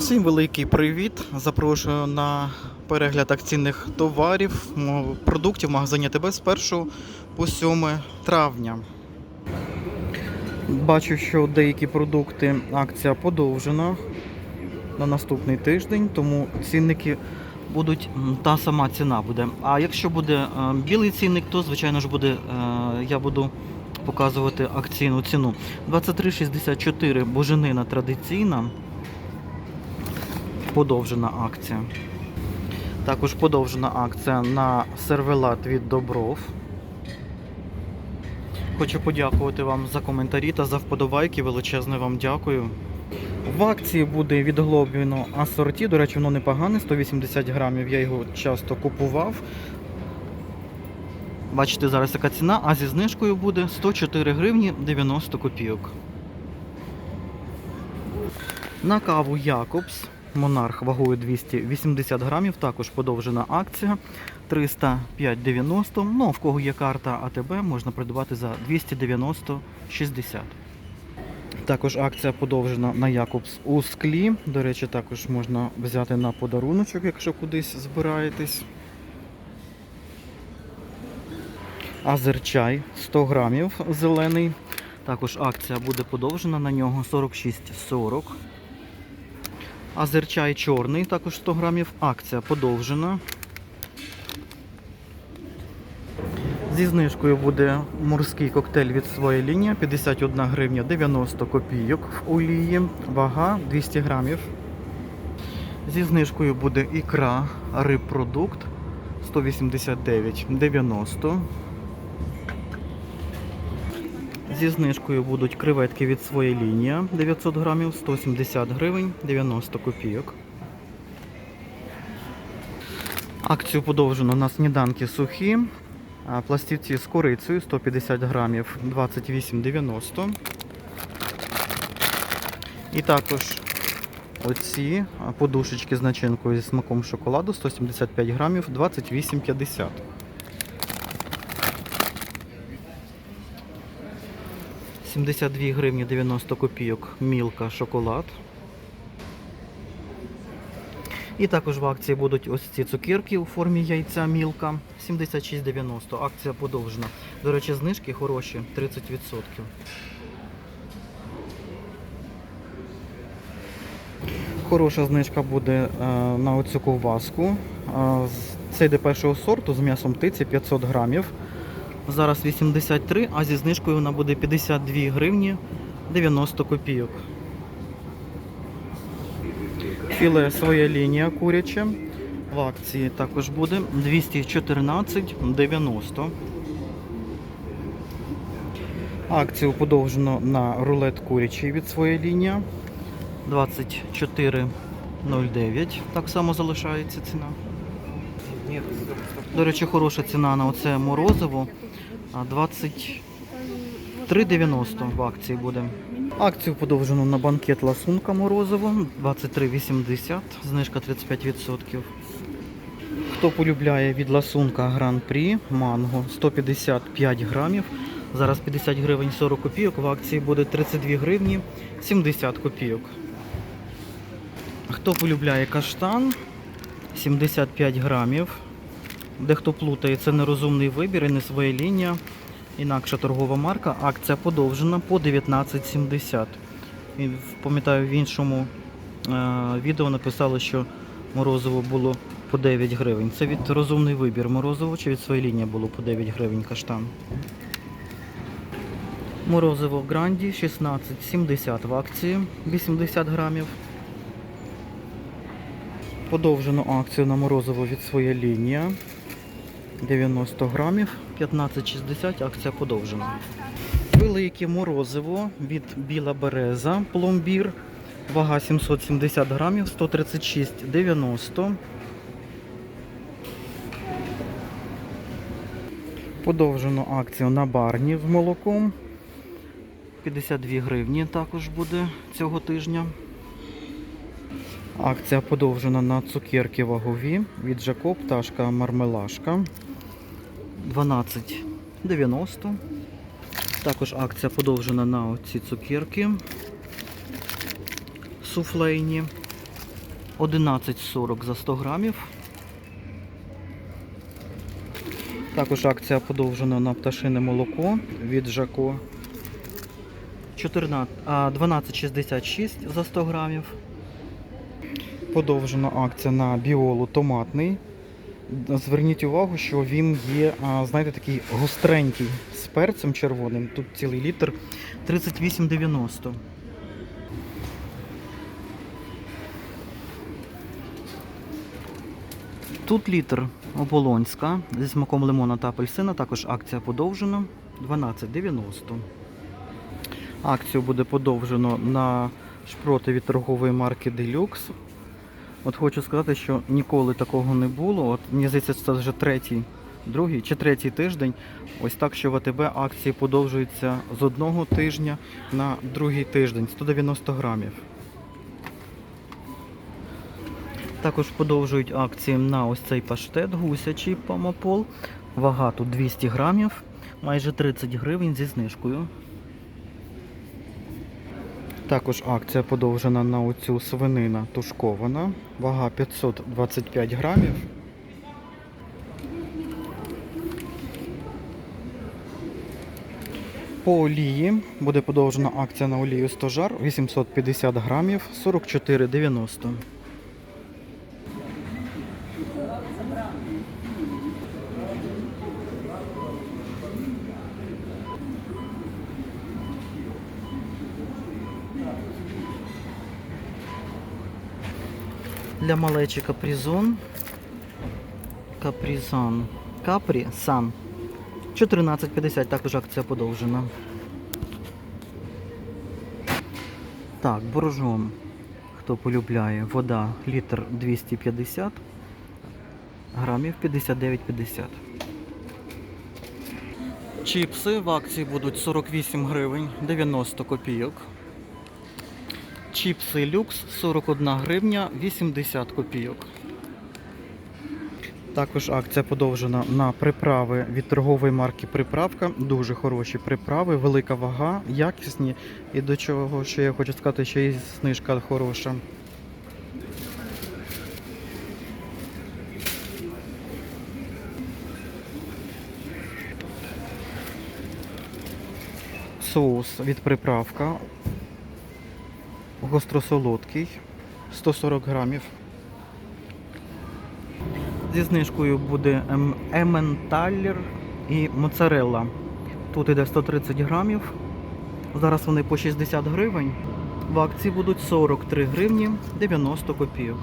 Всім великий привіт! Запрошую на перегляд акційних товарів, продуктів в магазині ТБ з 1 по 7 травня. Бачу, що деякі продукти акція подовжена на наступний тиждень, тому цінники будуть та сама ціна буде. А якщо буде е, білий цінник, то звичайно ж буде е, я буду показувати акційну ціну. 23,64 боженина традиційна. Подовжена акція. Також подовжена акція на сервелат від Добров. Хочу подякувати вам за коментарі та за вподобайки. Величезне вам дякую. В акції буде від Глобіно асорті. До речі, воно непогане, 180 грамів. Я його часто купував. Бачите, зараз яка ціна, а зі знижкою буде 104 гривні 90 копійок. На каву Якобс. Монарх вагою 280 грамів, також подовжена акція 305,90. Ну, в кого є карта АТБ, можна придбати за 290,60. Також акція подовжена на Якобс у склі. До речі, також можна взяти на подаруночок, якщо кудись збираєтесь. Азерчай 100 грамів зелений. Також акція буде подовжена на нього 46,40. Азерчай чорний, також 100 грамів. Акція подовжена. Зі знижкою буде морський коктейль від своєї лінії 51 гривня 90 копійок в олії. Вага 200 грамів. Зі знижкою буде ікра рибпродукт 189,90. Зі знижкою будуть креветки від своєї лінії 900 грамів 170 гривень 90 копійок. Акцію подовжено на сніданки сухі. Пластівці з корицею 150 грамів 28,90. І також оці подушечки з начинкою зі смаком шоколаду 175 грамів 28,50. – 72 гривні 90 копійок мілка шоколад. І також в акції будуть ось ці цукерки у формі яйця мілка 76,90. Акція подовжена. До речі, знижки хороші 30%. Хороша знижка буде е, на оцю ковбаску. Е, Це йде першого сорту з м'ясом птиці 500 грамів. Зараз 83, а зі знижкою вона буде 52 гривні 90 копійок. Філе своя лінія куряче. В акції також буде 214,90. Акцію подовжено на рулет курячий від своєї лінії 24,09. Так само залишається ціна. До речі, хороша ціна на оце морозиво. А 23,90 в акції буде. Акцію подовжено на банкет ласунка морозиво 23,80, знижка 35%. Хто полюбляє від ласунка Гран-прі манго 155 грамів. Зараз 50 гривень 40 копійок. В акції буде 32 гривні 70 копійок. Хто полюбляє каштан 75 грамів. Дехто плутає, це нерозумний вибір і не своя лінія. Інакша торгова марка. Акція подовжена по 19,70. Пам'ятаю, в іншому е, відео написали, що морозиво було по 9 гривень. Це від розумний вибір морозиво чи від своєї лінії було по 9 гривень каштан. Морозиво Гранді 16,70 в акції 80 грамів. Подовжену акцію на морозиво від своєї лінії 90 грамів 15,60 акція подовжена. Велике морозиво від Біла Береза пломбір. Вага 770 грамів 136,90. Подовжену акцію на барні з молоком. 52 гривні також буде цього тижня. Акція подовжена на цукерки вагові від Жако пташка мармелашка 12,90. Також акція подовжена на оці цукерки суфлейні 11,40 за 100 грамів. Також акція подовжена на пташине молоко від Жако. 12,66 за 100 грамів. Подовжена акція на біолу томатний. Зверніть увагу, що він є, знаєте, такий гостренький з перцем червоним. Тут цілий літр 38,90. Тут літр оболонська зі смаком лимона та апельсина, також акція подовжена 12,90. Акцію буде подовжено на шпроти від торгової марки Deluxe. От хочу сказати, що ніколи такого не було. От мені здається, це вже третій, другий чи третій тиждень. Ось так, що в АТБ акції подовжуються з одного тижня на другий тиждень 190 грамів. Також подовжують акції на ось цей паштет гусячий помопол. Вага тут 200 грамів, майже 30 гривень зі знижкою. Також акція подовжена на оцю свинина тушкована. Вага 525 грамів. По олії буде подовжена акція на олію стожар 850 грамів 44,90. Для малечі капризон. Капризон. Капрі сан. 14,50, також акція подовжена. Так, боржом. Хто полюбляє, вода літр 250, грамів 59,50. Чіпси в акції будуть 48 гривень 90 копійок. Чіпси люкс 41 гривня 80 копійок. Також акція подовжена на приправи від торгової марки Приправка. Дуже хороші приправи, велика вага, якісні. І до чого ще я хочу сказати, що і знижка хороша. Соус від приправка. Гостросолодкий. 140 грамів. Зі знижкою буде ем- ементаллер і моцарелла. Тут іде 130 грамів. Зараз вони по 60 гривень. В акції будуть 43 гривні 90 копійок.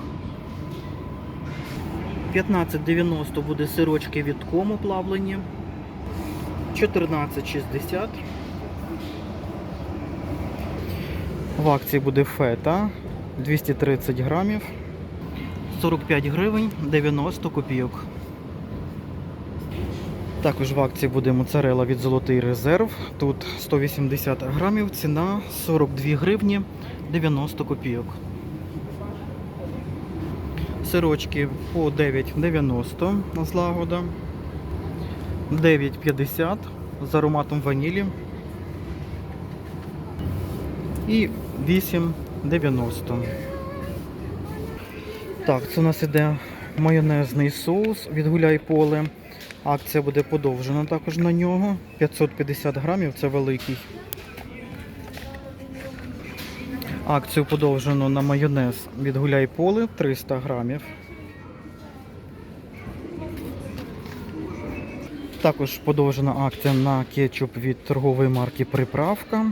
15,90 буде сирочки від кому плавлені. 14,60. В акції буде фета 230 грамів. 45 гривень 90 копійок. Також в акції буде моцарела від Золотий резерв. Тут 180 грамів, ціна 42 гривні 90 копійок. Сирочки по 9,90 злагода. 9,50 з ароматом ванілі. І 8,90. Так, це у нас іде майонезний соус від гуляй поле. Акція буде подовжена також на нього. 550 грамів, це великий. Акцію подовжено на майонез від гуляй поле 300 грамів. Також подовжена акція на кетчуп від торгової марки Приправка.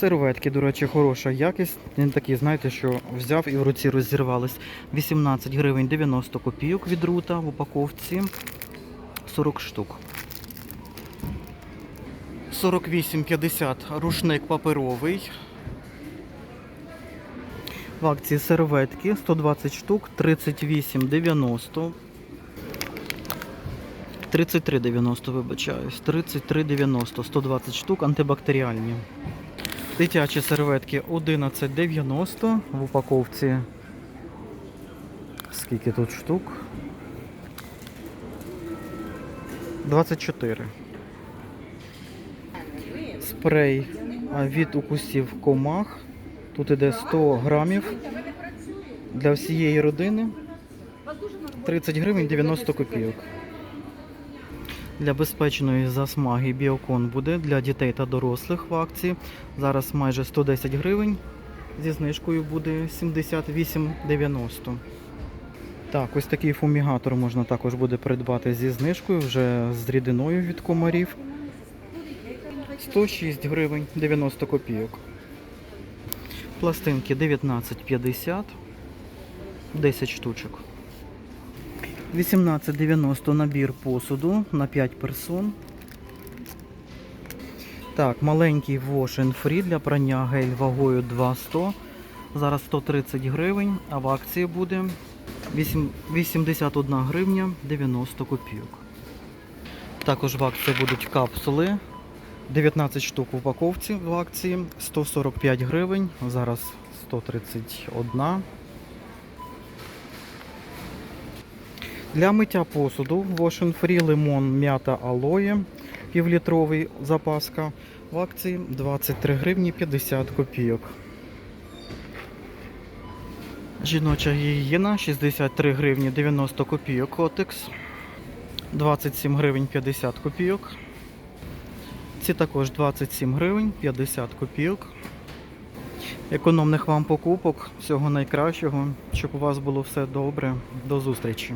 Серветки, до речі, хороша якість. Він такий, знаєте, що взяв і в руці розірвались. 18 гривень 90 копійок від рута в упаковці. 40 штук. 48,50 рушник паперовий. В акції серветки 120 штук, 38,90. 33,90, вибачаюсь. 33,90, 120 штук антибактеріальні. Дитячі серветки 11,90 в упаковці. Скільки тут штук? 24. Спрей від укусів комах. Тут іде 100 грамів для всієї родини. 30 гривень 90 копійок. Для безпечної засмаги біокон буде для дітей та дорослих в акції. Зараз майже 110 гривень. Зі знижкою буде 78,90. Так, ось такий фумігатор можна також буде придбати зі знижкою, вже з рідиною від комарів. 106 гривень 90 копійок. Пластинки 19,50, 10 штучок. 18,90 набір посуду на 5 персон. Так, маленький Wash Free для прання гель вагою 2,100. Зараз 130 гривень, а в акції буде 81 гривня 90 копійок. Також в акції будуть капсули. 19 штук в упаковці в акції, 145 гривень, зараз 131. Для миття посуду Wash and Free лимон м'ята алоє півлітровий запаска в акції 23 гривні 50 копійок. Жіноча гігієна 63 гривні 90 копійок котекс. 27 гривень 50 копійок. Ці також 27 гривень 50 копійок. Економних вам покупок, всього найкращого, щоб у вас було все добре. До зустрічі!